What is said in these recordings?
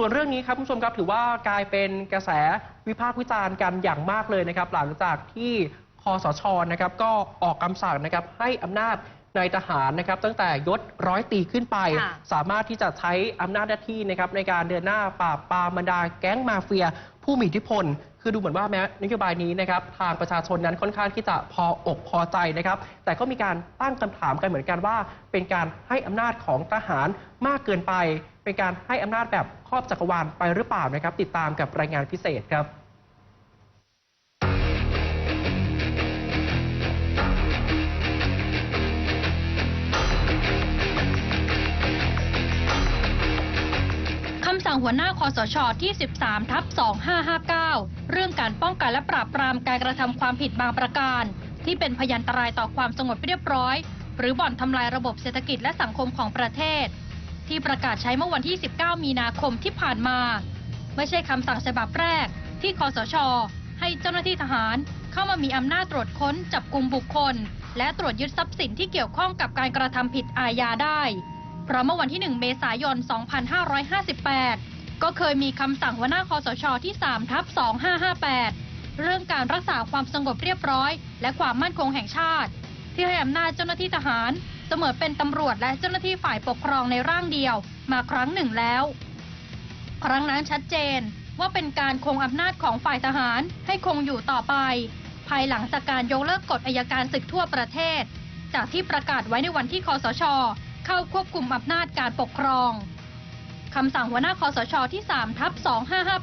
ส่วนเรื่องนี้ครับคุณผู้ชมครับถือว่ากลายเป็นกระแสวิพากษ์วิจารณ์กันอย่างมากเลยนะครับ หลังจากที่คอสชนะครับก็ออกคำสั่งนะครับให้อำนาจในายทหารนะครับตั้งแต่ยศร้อยตีขึ้นไปค่ะสามารถที่จะใช้อำนาจหน้าที่นะครับในการเดินหน้าปราบปรามบรรดาแก๊งมาเฟีย ผู้มีอิทธิพล คือดูเหมือนว่าแม้นโยบายนี้นะครับทางประชาชนนั้นค่อนข้างที่จะพออกพอใจนะครับ แต่ก็มีการตั้งคำถามกันเหมือนกันว่า เป็นการให้อำนาจของทหารมากเกินไป เป็นการให้อำนาจแบบครอบจักรวาลไปหรือเปล่านะครับ ติดตามกับรายงานพิเศษครับ สั่งหัวหน้าคอสชที่ 13ทับ2559 เรื่องการป้องกันและปราบปรามการกระทำความผิดบางประการ ที่เป็นพยันตรายต่อความสงบเรียบร้อย หรือบ่อนทำลายระบบเศรษฐกิจและสังคมของประเทศ ที่ประกาศใช้เมื่อวันที่ 19 มีนาคมที่ผ่านมา ไม่ใช่คำสั่งฉบับแรก ที่คอสช ให้เจ้าหน้าที่ทหารเข้ามามีอำนาจตรวจค้นจับกลุ่มบุคคล และตรวจยึดทรัพย์สินที่เกี่ยวข้องกับการกระทำผิดอาญาได้ เพราะเมื่อวันที่ 1 เมษายน 2558 ก็เคยมีคำสั่งหัวหน้าคอสชที่ 3 ทับ 2558 เรื่องการรักษาความสงบเรียบร้อย และความมั่นคงแห่งชาติ ที่ให้อำนาจเจ้าหน้าที่ทหาร เสมอเป็นตำรวจและเจ้าหน้าที่ฝ่ายปกครองในร่างเดียว มาครั้งหนึ่งแล้ว ครั้งนั้นชัดเจนว่าเป็นการคงอำนาจของฝ่ายทหารให้คงอยู่ต่อไป ภายหลังจากการยกเลิกกฎอายการศึกทั่วประเทศ จากที่ประกาศไว้ในวันที่คอสช เข้าควบคุมอำนาจการปกครองคำสั่งหัวหน้าคอสชที่3ทับ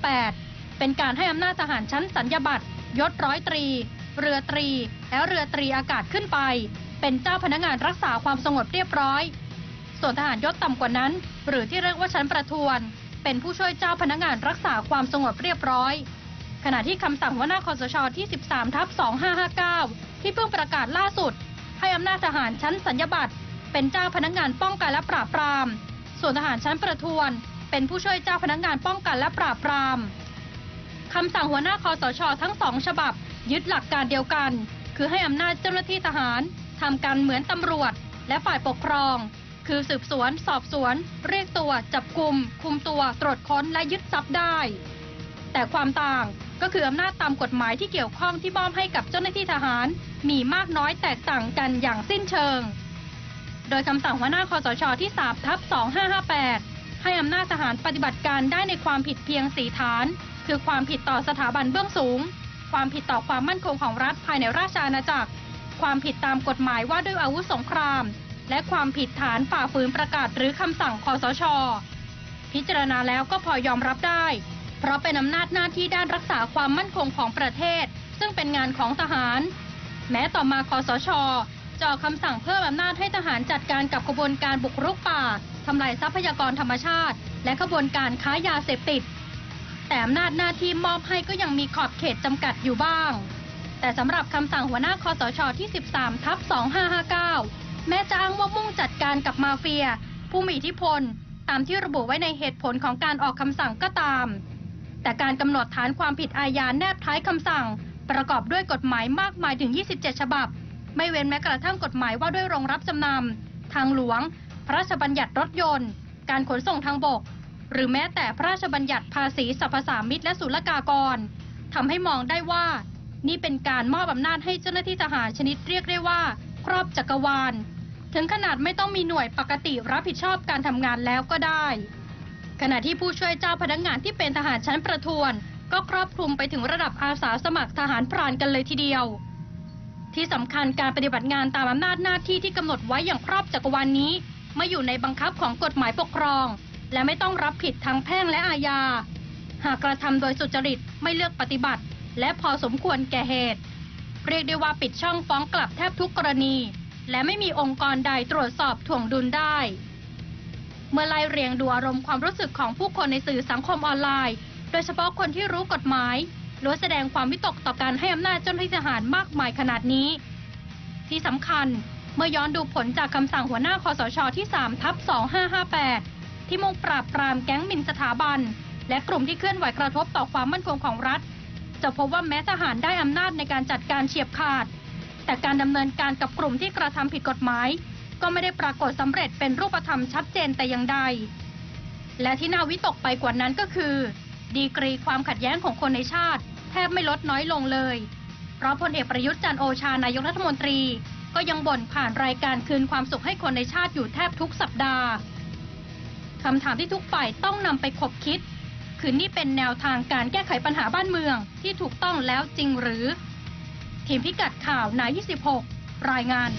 2558 เป็นการให้อำนาจทหารชั้นสัญญบัตรยศร้อยตรี เรือตรี และเรือตรีอากาศขึ้นไป เป็นเจ้าพนักงานรักษาความสงบเรียบร้อย ส่วนทหารยศต่ำกว่านั้น หรือที่เรียกว่าชั้นประทวน เป็นผู้ช่วยเจ้าพนักงานรักษาความสงบเรียบร้อย ขณะที่คำสั่งหัวหน้าคอสชที่ 13ทับ2559 ที่เพิ่งประกาศล่าสุด ให้อำนาจทหารชั้นสัญญบัตร เป็นเจ้าพนักงานป้องกันและปราบปราม ส่วนทหารชั้นประทวน เป็นผู้ช่วยเจ้าพนักงานป้องกันและปราบปรามคำสั่งหัวหน้าคอสชทั้งสองฉบับ ยึดหลักการเดียวกัน คือให้อำนาจเจ้าหน้าที่ทหารทำการเหมือนตำรวจ และฝ่ายปกครอง คือสืบสวน สอบสวน เรียกตัว จับกลุ่มคุมตัว ตรวจค้นและยึดทรัพย์ได้ แต่ความต่างก็คืออำนาจตามกฎหมายที่เกี่ยวข้องที่มอบให้กับเจ้าหน้าที่ทหาร มีมากน้อยแตกต่างกันอย่างสิ้นเชิง โดยคำสั่งหัวหน้าคอสชที่3ทับ2558 ให้อำนาจทหารปฏิบัติการได้ในความผิดเพียงสีฐาน คือความผิดต่อสถาบันเบื้องสูง ความผิดต่อความมั่นคงของรัฐภายในราชอาณาจักร ความผิดตามกฎหมายว่าด้วยอาวุธสงคราม และความผิดฐานฝ่าฝืนประกาศหรือคำสั่งคอสช พิจารณาแล้วก็พอยอมรับได้ เพราะเป็นอำนาจหน้าที่ด้านรักษาความมั่นคงของประเทศ ซึ่งเป็นงานของทหาร แม้ต่อมาคอสช จะอคำสั่งเพิ่มอำนาจให้ทหารจัดการกับขบวนการบุกรุกป่าทำลายทรัพยากรธรรมชาติ และขบวนการค้ายาเสพติด แต่อำนาจหน้าที่มอบให้ก็ยังมีขอบเขตจำกัดอยู่บ้าง แต่สำหรับคำสั่งหัวหน้าคอสชที่ 13ทับ2559 แม้จะอ้างว่ามุ่งจัดการกับมาเฟีย ผู้มีอิทธิพล ตามที่ระบุไว้ในเหตุผลของการออกคำสั่งก็ตาม แต่การกำหนดฐานความผิดอาญาแนบท้ายคำสั่ง ประกอบด้วยกฎหมายมากมายถึง 27 ฉบับ ไม่เว้นแม้กระทั่งกฎหมายว่าด้วยโรงรับจำนำทางหลวง พระราชบัญญัติรถยนต์ การขนส่งทางบก หรือแม้แต่พระราชบัญญัติภาษีสรรพสามิตและศุลกากรทำให้มองได้ว่า นี่เป็นการมอบอำนาจให้เจ้าหน้าที่ทหารชนิดเรียกได้ว่า ครอบจักรวาล ถึงขนาดไม่ต้องมีหน่วยปกติรับผิดชอบการทำงานแล้วก็ได้ ขณะที่ผู้ช่วยเจ้าพนักงานที่เป็นทหารชั้นประทวน ก็ครอบคลุมไปถึงระดับอาสาสมัครทหารพรานกันเลยทีเดียว ที่สำคัญการปฏิบัติงานตามอำนาจหน้าที่ที่กำหนดไว้อย่างครอบจักรวาลนนี้ ไม่อยู่ในบังคับของกฎหมายปกครอง และไม่ต้องรับผิดทั้งแพ่งและอาญา หากกระทำโดยสุจริตไม่เลือกปฏิบัติ และพอสมควรแก่เหตุ เรียกได้ว่าปิดช่องฟ้องกลับแทบทุกกรณี และไม่มีองค์กรใดตรวจสอบถ่วงดุลได้ เมื่อไล่เรียงดูอารมณ์ความรู้สึกของผู้คนในสื่อสังคมออนไลน์ โดยเฉพาะคนที่รู้กฎหมาย ล้วนแสดงความวิตกต่อการให้อำนาจเจ้าหน้าที่ทหารมากมายขนาดนี้ ที่สำคัญเมื่อย้อนดูผลจากคำสั่งหัวหน้าคอสชที่3ทับ2558 ที่มุ่งปราบปรามแก๊งมินสถาบัน และกลุ่มที่เคลื่อนไหวกระทบต่อความมั่นคงของรัฐ จะพบว่าแม้ทหารได้อำนาจในการจัดการเฉียบขาด แต่การดำเนินการกับกลุ่มที่กระทำผิดกฎหมาย ก็ไม่ได้ปรากฏสำเร็จเป็นรูปธรรมชัดเจนแต่อย่างใด และที่น่าวิตกไปกว่านั้นก็คือ ดีกรีความขัดแย้งของคนในชาติ บไม่ลดน้อยลงเลย เพราะพลเอกประยุทธ์จันโอชานายกรัฐมนตรี ก็ยังบ่นผ่านรายการคืนความสุขให้คนในชาติอยู่แทบทุกสัปดาห์คำถามที่ทุกฝ่ายต้องนำไปคบคิด คือนี่เป็นแนวทางการแก้ไขปัญหาบ้านเมืองที่ถูกต้องแล้วจริงหรือ ทีมพิกัดข่าว นาย 26 รายงาน